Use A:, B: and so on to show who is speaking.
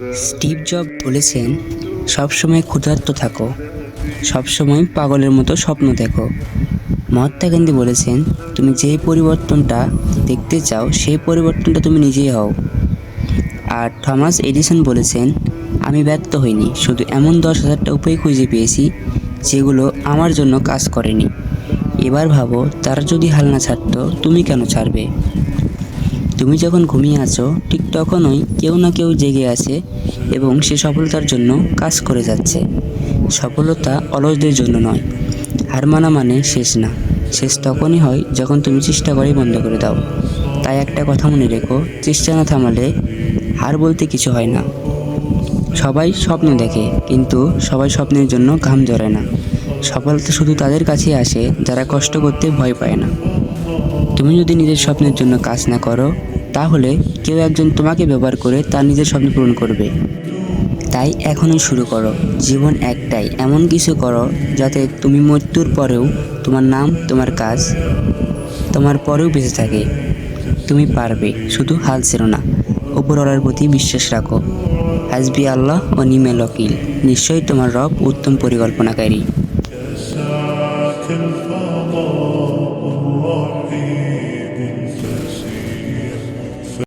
A: Steve job বলেছেন, সবসময় ক্ষুধার্ত থাকো, সবসময় পাগলের মতো স্বপ্ন দেখো। মহাত্মা গান্ধী বলেছেন, তুমি যেই পরিবর্তনটা দেখতে চাও, সেই পরিবর্তনটা তুমি নিজেই হও। আর থমাস এডিসন বলেছেন, আমি ব্যর্থ হইনি, শুধু এমন দশ হাজারটা উপায় খুঁজে পেয়েছি, যেগুলো আমার জন্য কাজ করেনি। এবার ভাবো, তারা যদি হাল না ছাড়তো, তুমি কেন ছাড়বে? তুমি যখন ঘুমিয়ে আছো, ঠিক তখনই কেউ না কেউ জেগে আছে এবং সে সফলতার জন্য কাজ করে যাচ্ছে। সফলতা অলসদের জন্য নয়, হার মানা মানে শেষ না। শেষ তখনই হয় যখন তুমি চেষ্টা করেই বন্ধ করে দাও। তাই একটা কথা মনে রেখো, চেষ্টা না থামালে হার বলতে কিছু হয় না। সবাই স্বপ্ন দেখে, কিন্তু সবাই স্বপ্নের জন্য ঘাম ধরে না। সফলতা শুধু তাদের কাছেই আসে, যারা কষ্ট করতে ভয় পায় না। তুমি যদি নিজের স্বপ্নের জন্য কাজ না করো, তাহলে কেউ একজন তোমাকে ব্যবহার করে তার নিজের স্বপ্ন পূরণ করবে। তাই এখনই শুরু করো। জীবন একটাই। এমন কিছু করো যাতে তুমি মৃত্যুর পরেও তোমার নাম, তোমার কাজ, তোমার পরেও বেঁচে থাকে। তুমি পারবে। শুধু হাল ছেড়ো না। ওপরওয়ালার প্রতি বিশ্বাস রাখো। হাজবি আল্লাহ ও নিমেল ওকিল নিশ্চয়ই তোমার রব উত্তম পরিকল্পনাকারী।
B: on thee.